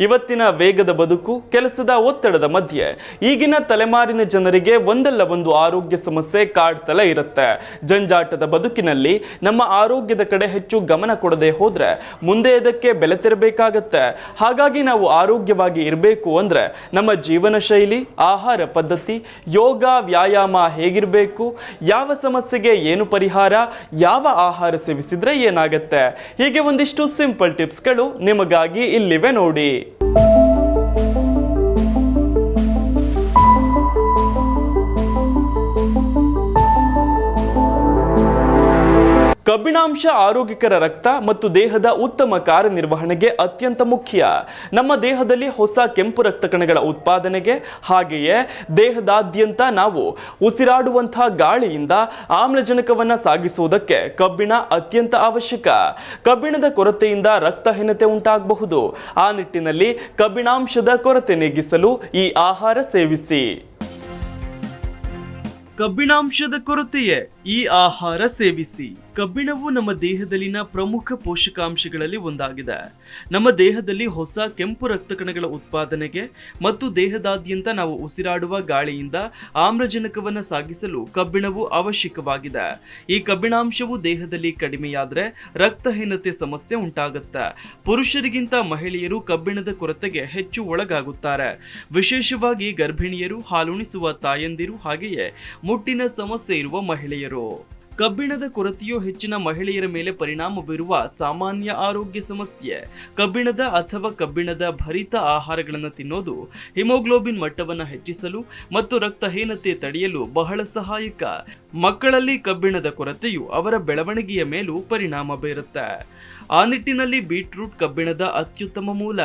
ಇವತ್ತಿನ ವೇಗದ ಬದುಕು, ಕೆಲಸದ ಒತ್ತಡದ ಮಧ್ಯೆ. ಈಗಿನ ತಲೆಮಾರಿನ ಜನರಿಗೆ ಒಂದಲ್ಲ ಒಂದು ಆರೋಗ್ಯ ಸಮಸ್ಯೆ ಕಾಡ್ತಲೇ ಇರುತ್ತೆ. ಜಂಜಾಟದ ಬದುಕಿನಲ್ಲಿ ನಮ್ಮ ಆರೋಗ್ಯದ ಕಡೆ ಹೆಚ್ಚು ಗಮನ ಕೊಡದೆ ಹೋದ್ರೆ ಮುಂದೆ ಇದಕ್ಕೆ ಬೆಲೆ ತೆರಬೇಕಾಗತ್ತೆ? ಹಾಗಾಗಿ ನಾವು ಆರೋಗ್ಯವಾಗಿ ಇರಬೇಕು ಅಂದ್ರೆ ನಮ್ಮ ಜೀವನ ಶೈಲಿ, ಆಹಾರ ಪದ್ಧತಿ, ಯೋಗ, ವ್ಯಾಯಾಮ ಹೇಗಿರಬೇಕು? ಯಾವ ಸಮಸ್ಯೆಗೆ ಏನು ಪರಿಹಾರ? ಯಾವ ಆಹಾರ ಸೇವಿಸಿದ್ರೆ ಏನಾಗುತ್ತೆ? ಹೀಗೆ ಒಂದಿಷ್ಟು ಸಿಂಪಲ್ ಟಿಪ್ಸ್ಗಳು ನಿಮಗಾಗಿ ಇಲ್ಲಿವೆ ನೋಡಿ. Thank you. ಕಬ್ಬಿಣಾಂಶ ಆರೋಗ್ಯಕರ ರಕ್ತ ಮತ್ತು ದೇಹದ ಉತ್ತಮ ಕಾರ್ಯನಿರ್ವಹಣೆಗೆ ಅತ್ಯಂತ ಮುಖ್ಯ. ನಮ್ಮ ದೇಹದಲ್ಲಿ ಹೊಸ ಕೆಂಪು ರಕ್ತ ಕಣಗಳ ಉತ್ಪಾದನೆಗೆ ಹಾಗೆಯೇ ದೇಹದಾದ್ಯಂತ ನಾವು ಉಸಿರಾಡುವಂತಹ ಗಾಳಿಯಿಂದ ಆಮ್ಲಜನಕವನ್ನು ಸಾಗಿಸುವುದಕ್ಕೆ ಕಬ್ಬಿಣ ಅತ್ಯಂತ ಅವಶ್ಯಕ. ಕಬ್ಬಿಣದ ಕೊರತೆಯಿಂದ ರಕ್ತಹೀನತೆ ಉಂಟಾಗಬಹುದು. ಆ ನಿಟ್ಟಿನಲ್ಲಿ ಕಬ್ಬಿಣಾಂಶದ ಕೊರತೆ ನೀಗಿಸಲು ಈ ಆಹಾರ ಸೇವಿಸಿ. ಕಬ್ಬಿಣಾಂಶದ ಕೊರತೆಯೇ ಈ ಆಹಾರ ಸೇವಿಸಿ. ಕಬ್ಬಿಣವು ನಮ್ಮ ದೇಹದಲ್ಲಿನ ಪ್ರಮುಖ ಪೋಷಕಾಂಶಗಳಲ್ಲಿ ಒಂದಾಗಿದೆ. ನಮ್ಮ ದೇಹದಲ್ಲಿ ಹೊಸ ಕೆಂಪು ರಕ್ತ ಕಣಗಳ ಉತ್ಪಾದನೆಗೆ ಮತ್ತು ದೇಹದಾದ್ಯಂತ ನಾವು ಉಸಿರಾಡುವ ಗಾಳಿಯಿಂದ ಆಮ್ಲಜನಕವನ್ನು ಸಾಗಿಸಲು ಕಬ್ಬಿಣವು ಅವಶ್ಯಕವಾಗಿದೆ. ಈ ಕಬ್ಬಿಣಾಂಶವು ದೇಹದಲ್ಲಿ ಕಡಿಮೆಯಾದರೆ ರಕ್ತಹೀನತೆ ಸಮಸ್ಯೆ ಉಂಟಾಗುತ್ತೆ. ಪುರುಷರಿಗಿಂತ ಮಹಿಳೆಯರು ಕಬ್ಬಿಣದ ಕೊರತೆಗೆ ಹೆಚ್ಚು ಒಳಗಾಗುತ್ತಾರೆ. ವಿಶೇಷವಾಗಿ ಗರ್ಭಿಣಿಯರು ಹಾಲುಣಿಸುವ ತಾಯಂದಿರು ಹಾಗೆಯೇ ಮುಟ್ಟಿನ ಸಮಸ್ಯೆ ಇರುವ ಮಹಿಳೆಯರು. ಕಬ್ಬಿಣದ ಕೊರತೆಯು ಹೆಚ್ಚಿನ ಮಹಿಳೆಯರ ಮೇಲೆ ಪರಿಣಾಮ ಬೀರುವ ಸಾಮಾನ್ಯ ಆರೋಗ್ಯ ಸಮಸ್ಯೆ. ಕಬ್ಬಿಣದ ಅಥವಾ ಕಬ್ಬಿಣದ ಭರಿತ ಆಹಾರಗಳನ್ನು ತಿನ್ನೋದು ಹಿಮೋಗ್ಲೋಬಿನ್ ಮಟ್ಟವನ್ನು ಹೆಚ್ಚಿಸಲು ಮತ್ತು ರಕ್ತಹೀನತೆ ತಡೆಯಲು ಬಹಳ ಸಹಾಯಕ. ಮಕ್ಕಳಲ್ಲಿ ಕಬ್ಬಿಣದ ಕೊರತೆಯು ಅವರ ಬೆಳವಣಿಗೆಯ ಮೇಲೂ ಪರಿಣಾಮ ಬೀರುತ್ತೆ. ಆ ನಿಟ್ಟಿನಲ್ಲಿ ಬೀಟ್ರೂಟ್ ಕಬ್ಬಿಣದ ಅತ್ಯುತ್ತಮ ಮೂಲ.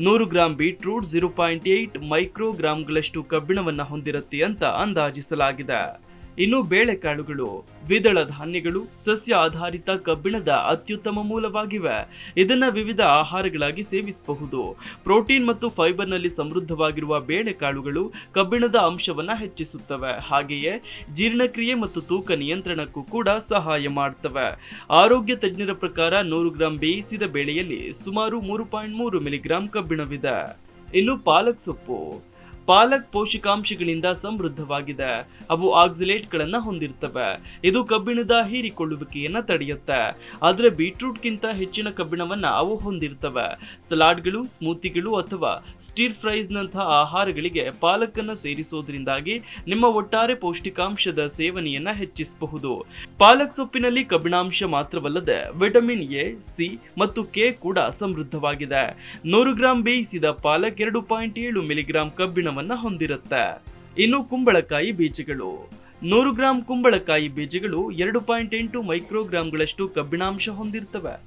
ನೂರು gram beetroot, zero point eight ಮೈಕ್ರೋಗ್ರಾಂಗಳಷ್ಟು ಕಬ್ಬಿಣವನ್ನು ಹೊಂದಿರುತ್ತೆ ಅಂತ ಅಂದಾಜಿಸಲಾಗಿದೆ. ಇನ್ನು ಬೇಳೆಕಾಳುಗಳು, ದ್ವಿದಳ ಧಾನ್ಯಗಳು, ಸಸ್ಯ ಆಧಾರಿತ ಕಬ್ಬಿಣದ ಅತ್ಯುತ್ತಮ ಮೂಲವಾಗಿವೆ. ಇದನ್ನು ವಿವಿಧ ಆಹಾರಗಳಾಗಿ ಸೇವಿಸಬಹುದು. ಪ್ರೋಟೀನ್ ಮತ್ತು ಫೈಬರ್ನಲ್ಲಿ ಸಮೃದ್ಧವಾಗಿರುವ ಬೇಳೆಕಾಳುಗಳು ಕಬ್ಬಿಣದ ಅಂಶವನ್ನು ಹೆಚ್ಚಿಸುತ್ತವೆ. ಹಾಗೆಯೇ ಜೀರ್ಣಕ್ರಿಯೆ ಮತ್ತು ತೂಕ ನಿಯಂತ್ರಣಕ್ಕೂ ಕೂಡ ಸಹಾಯ ಮಾಡ್ತವೆ. ಆರೋಗ್ಯ ತಜ್ಞರ ಪ್ರಕಾರ ನೂರು ಗ್ರಾಂ ಬೇಯಿಸಿದ ಬೇಳೆಯಲ್ಲಿ ಸುಮಾರು ಮೂರು ಪಾಯಿಂಟ್ ಮೂರು ಮಿಲಿಗ್ರಾಂ ಕಬ್ಬಿಣವಿದೆ. ಇನ್ನು ಪಾಲಕ್ ಸೊಪ್ಪು. ಪಾಲಕ್ ಪೋಷಕಾಂಶಗಳಿಂದ ಸಮೃದ್ಧವಾಗಿದೆ. ಅವು ಆಕ್ಸಿಲೇಟ್ಗಳನ್ನು ಹೊಂದಿರ್ತವೆ. ಇದು ಕಬ್ಬಿಣದ ಹೀರಿಕೊಳ್ಳುವಿಕೆಯನ್ನ ತಡೆಯುತ್ತೆ. ಆದ್ರೆ ಬೀಟ್ರೂಟ್ಗಿಂತ ಹೆಚ್ಚಿನ ಕಬ್ಬಿಣವನ್ನ ಅವು ಹೊಂದಿರ್ತವೆ. ಸಲಾಡ್ಗಳು, ಸ್ಮೂತಿಗಳು ಅಥವಾ ಸ್ಟೀರ್ ಫ್ರೈಸ್ನಂತಹ ಆಹಾರಗಳಿಗೆ ಪಾಲಕನ್ನ ಸೇರಿಸೋದ್ರಿಂದಾಗಿ ನಿಮ್ಮ ಒಟ್ಟಾರೆ ಪೌಷ್ಟಿಕಾಂಶದ ಸೇವನೆಯನ್ನ ಹೆಚ್ಚಿಸಬಹುದು. ಪಾಲಕ್ ಸೊಪ್ಪಿನಲ್ಲಿ ಕಬ್ಬಿಣಾಂಶ ಮಾತ್ರವಲ್ಲದೆ ವಿಟಮಿನ್ ಎ, ಸಿ ಮತ್ತು ಕೆ ಕೂಡ ಸಮೃದ್ಧವಾಗಿದೆ. ನೂರು ಗ್ರಾಂ ಬೇಯಿಸಿದ ಪಾಲಕ್ ಎರಡು ಪಾಯಿಂಟ್ ಏಳು ಮಿಲಿಗ್ರಾಂ ಕಬ್ಬಿಣವನ್ನ ಹೊಂದಿರುತ್ತೆ. ಇನ್ನು ಕುಂಬಳಕಾಯಿ ಬೀಜಗಳು. ನೂರು ಗ್ರಾಂ ಕುಂಬಳಕಾಯಿ ಬೀಜಗಳು ಎರಡು ಪಾಯಿಂಟ್ ಎಂಟು ಮೈಕ್ರೋಗ್ರಾಂಗಳಷ್ಟು ಕಬ್ಬಿಣಾಂಶ ಹೊಂದಿರ್ತವೆ.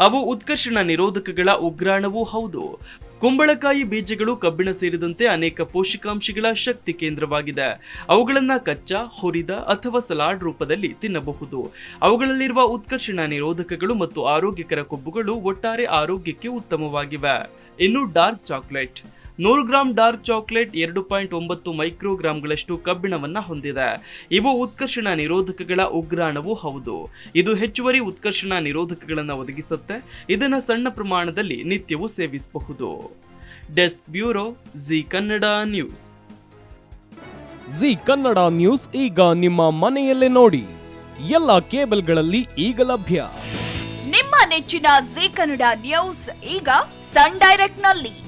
ಅವು ಉತ್ಕರ್ಷಣ ನಿರೋಧಕಗಳ ಉಗ್ರಾಣವೂ ಹೌದು. ಕುಂಬಳಕಾಯಿ ಬೀಜಗಳು ಕಬ್ಬಿಣ ಸೇರಿದಂತೆ ಅನೇಕ ಪೋಷಕಾಂಶಗಳ ಶಕ್ತಿ ಕೇಂದ್ರವಾಗಿದೆ. ಅವುಗಳನ್ನ ಕಚ್ಚಾ, ಹುರಿದ ಅಥವಾ ಸಲಾಡ್ ರೂಪದಲ್ಲಿ ತಿನ್ನಬಹುದು. ಅವುಗಳಲ್ಲಿರುವ ಉತ್ಕರ್ಷಣ ನಿರೋಧಕಗಳು ಮತ್ತು ಆರೋಗ್ಯಕರ ಕೊಬ್ಬುಗಳು ಒಟ್ಟಾರೆ ಆರೋಗ್ಯಕ್ಕೆ ಉತ್ತಮವಾಗಿವೆ. ಇನ್ನು ಡಾರ್ಕ್ ಚಾಕ್ಲೇಟ್. ನೂರು ಗ್ರಾಂ ಡಾರ್ಕ್ ಚಾಕ್ಲೇಟ್ ಎರಡು ಪಾಯಿಂಟ್ ಒಂಬತ್ತು ಮೈಕ್ರೋಗ್ರಾಂಗಳಷ್ಟು ಕಬ್ಬಿಣವನ್ನು ಹೊಂದಿದೆ. ಇವು ಉತ್ಕರ್ಷಣ ನಿರೋಧಕಗಳ ಉಗ್ರಾಣವೂ ಹೌದು. ಇದು ಹೆಚ್ಚುವರಿ ಉತ್ಕರ್ಷಣ ನಿರೋಧಕಗಳನ್ನು ಒದಗಿಸುತ್ತೆ. ಇದನ್ನು ಸಣ್ಣ ಪ್ರಮಾಣದಲ್ಲಿ ನಿತ್ಯವೂ ಸೇವಿಸಬಹುದು. Desk bureau Zee Kannada news. Zee Kannada news ಈಗ ನಿಮ್ಮ ಮನೆಯಲ್ಲೇ ನೋಡಿ. ಎಲ್ಲ ಕೇಬಲ್ಗಳಲ್ಲಿ ಈಗ ಲಭ್ಯ. ನಿಮ್ಮ ನೆಚ್ಚಿನ ಜಿ ಕನ್ನಡ ನ್ಯೂಸ್ ಈಗ ಸನ್ ಡೈರೆಕ್ಟ್ನಲ್ಲಿ